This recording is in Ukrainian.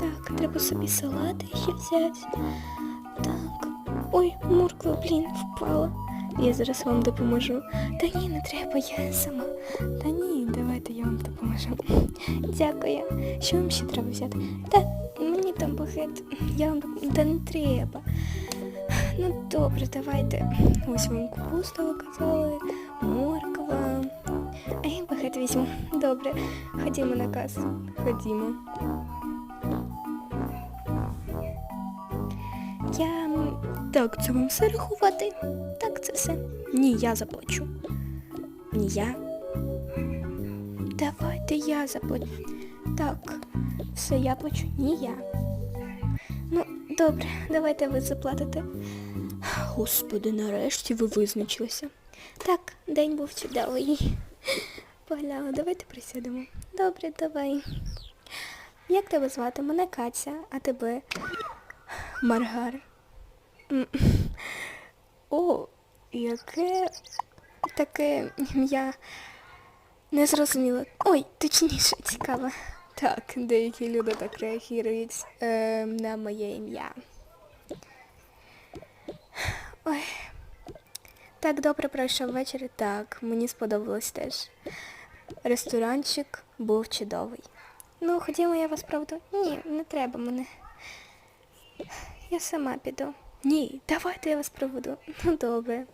Так, треба собі салати ще взяти. Так. Ой, морква, блін, впала. Я зараз вам допоможу. Та ні, не треба, я сама. Та ні, давайте я вам допоможу. Дякую. Що вам ще треба взяти? Та мені там багет. Я вам доп- Та не треба. Ну добре, давайте. Ось вам капуста ви казали, морква. А я багет візьму. Добре, ходімо на касу. Ходімо. Я... Так, це вам все рахувати? Так, це все. Ні, я заплачу. Ні, я. Давайте я заплачу. Так, все, я плачу. Ні, я. Ну, добре, давайте ви заплатите. Господи, нарешті ви визначилися. Так, день був чудовий. Погнали, давайте присядемо. Добре, давай. Як тебе звати? Мене Катя, а тебе? Маргар. О, яке таке ім'я незрозуміло. Ой, точніше, цікаво. Так, деякі люди так реагують е, на моє ім'я. Ой. Так добре пройшов вечір. Так, мені сподобалось теж. Ресторанчик був чудовий. Ну, ходімо, я вас проведу. Ні, не треба мене. Я сама піду. Ні, давайте я вас проведу. Ну добре.